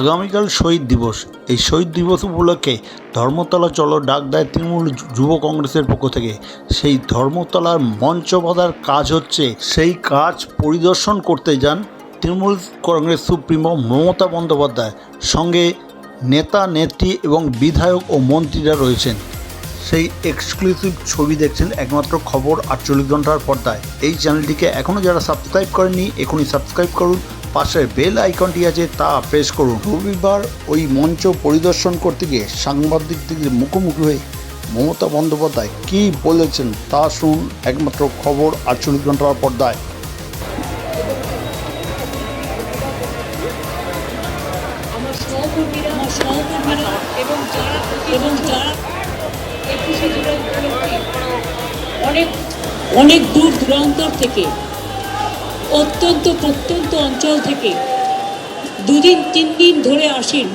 আগামীকাল শহীদ দিবস। এই শহীদ দিবস উপলক্ষে ধর্মতলা চলো ডাক দেয় তৃণমূল যুব কংগ্রেসের পক্ষ থেকে। সেই ধর্মতলার মঞ্চ বাঁধার কাজ হচ্ছে সেই কাজ পরিদর্শন করতে যান তৃণমূল কংগ্রেস সুপ্রিমো মমতা বন্দ্যোপাধ্যায়। সঙ্গে নেতা, নেত্রী এবং বিধায়ক ও মন্ত্রীরা রয়েছেন। সেই এক্সক্লুসিভ ছবি দেখছেন একমাত্র খবর আটচল্লিশ ঘণ্টার পর্দায়। এই চ্যানেলটিকে এখনও যারা সাবস্ক্রাইব করেননি, এখনই সাবস্ক্রাইব করুন। পাশে বেল আইকনটি আছে, তা প্রেস করুন। রবিবার ওই মঞ্চ পরিদর্শন করতে গিয়ে সাংবাদিকদের মুখোমুখি হয়ে মমতা বন্দ্যোপাধ্যায় কী বলেছেন তা শুনুন একমাত্র খবর আটচল্লিশ ঘণ্টার পর্দায়। অনেক অনেক দূর দূরান্তর থেকে অত্যন্ত প্রত্যন্ত অঞ্চল থেকে দুদিন, তিন দিন ধরে আসেন।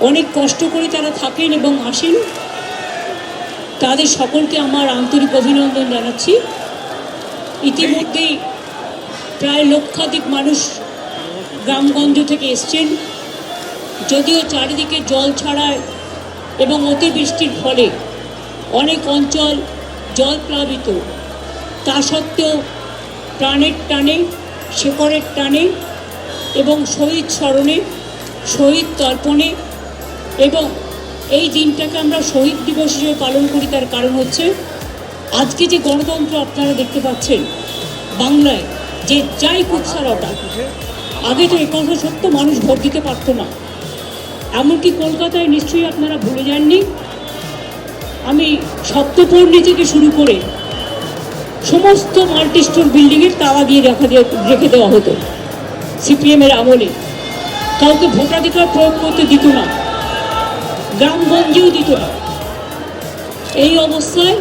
অনেক কষ্ট করে তারা থাকেন এবং আসেন। তাদের সকলকে আমার আন্তরিক অভিনন্দন জানাচ্ছি। ইতিমধ্যেই প্রায় লক্ষাধিক মানুষ গ্রামগঞ্জ থেকে এসছেন। যদিও চারিদিকে জল ছাড়ায় এবং অতিবৃষ্টির ফলে অনেক অঞ্চল জল প্লাবিত। তা সত্ত্বেও প্রাণের টানে, শেকড়ের টানে এবং শহীদ স্মরণে, শহীদ তর্পণে এবং এই দিনটাকে আমরা শহীদ দিবস হিসেবে পালন করি তার কারণ হচ্ছে আজকে যে গণতন্ত্র আপনারা দেখতে পাচ্ছেন, বাংলায় যে যাই কুৎসারটা আগে তো একথা সত্য মানুষ ভোট দিতে পারতো না। এমনকি কলকাতায় নিশ্চয়ই আপনারা ভুলে যাননি। আমি সপ্তপর্ণি থেকে শুরু করে সমস্ত মাল্টি স্টোর বিল্ডিংয়ের তালা দিয়ে রাখা দিয়ে রেখে দেওয়া হতো। সিপিএমের আমলে। কাউকে ভোটাধিকার প্রয়োগ করতে দিত না। গ্রামগঞ্জেও দিত না। এই অবস্থায়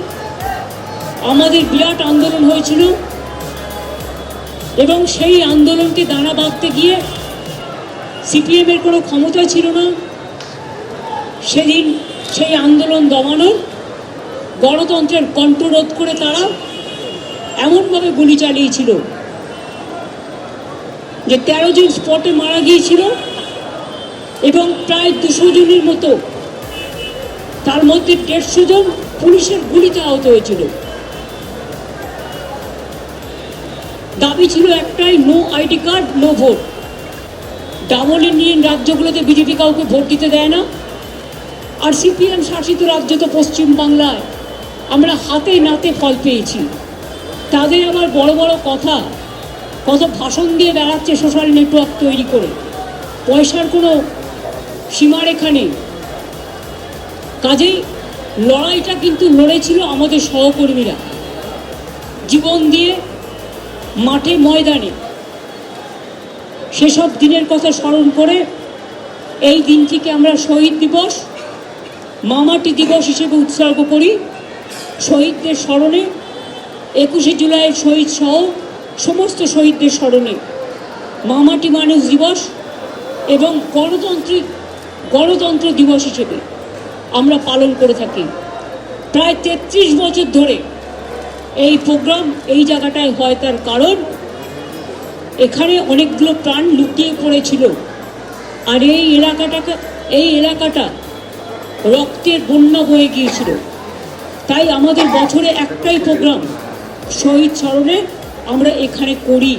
আমাদের বিরাট আন্দোলন হয়েছিল এবং সেই আন্দোলনকে দানা বাঁধতে গিয়ে সিপিএমের কোনো ক্ষমতা ছিল না। সেদিন সেই আন্দোলন দমানোর গণতন্ত্রের কণ্ঠরোধ করে তারা এমনভাবে গুলি চালিয়েছিল যে তেরো জন স্পটে মারা গিয়েছিল এবং প্রায় দুশো জনের মতো, তার মধ্যে দেড়শো জন পুলিশের গুলিতে আহত হয়েছিল। দাবি ছিল একটাই no ID card no vote double Indian রাজ্যগুলোতে BJP কাউকে ভোট দিতে দেয় না। আর সিপিএম শাসিত রাজ্য তো পশ্চিমবাংলায়। আমরা হাতে নাতে ফল পেয়েছি। তাদের আবার বড় বড় কথা, কত ভাষণ দিয়ে বেড়াচ্ছে সোশ্যাল নেটওয়ার্ক তৈরি করে। পয়সার কোনো সীমারেখা নেই। কাজেই লড়াইটা কিন্তু লড়েছিল আমাদের সহকর্মীরা। জীবন দিয়ে মাঠে ময়দানে। সেসব দিনের কথা স্মরণ করে এই দিনটিকে আমরা শহীদ দিবস, মামাটি দিবস হিসেবে উৎসর্গ করি। শহীদদের স্মরণে একুশে জুলাই শহীদ সহ সমস্ত শহীদদের স্মরণে মামাটি মানুষ দিবস এবং গণতান্ত্রিক গণতন্ত্র দিবস হিসেবে আমরা পালন করে থাকি। প্রায় তেত্রিশ বছর ধরে এই প্রোগ্রাম এই জায়গাটায় হয় তার কারণ, এখানে অনেকগুলো প্রাণ লুকিয়ে পড়েছিল। আর এই এলাকাটাকে, এই এলাকাটা রক্তের বন্যা বয়ে গিয়েছিল। তাই আমাদের বছরে একটাই প্রোগ্রাম শহীদ স্মরণে আমরা এখানে করি।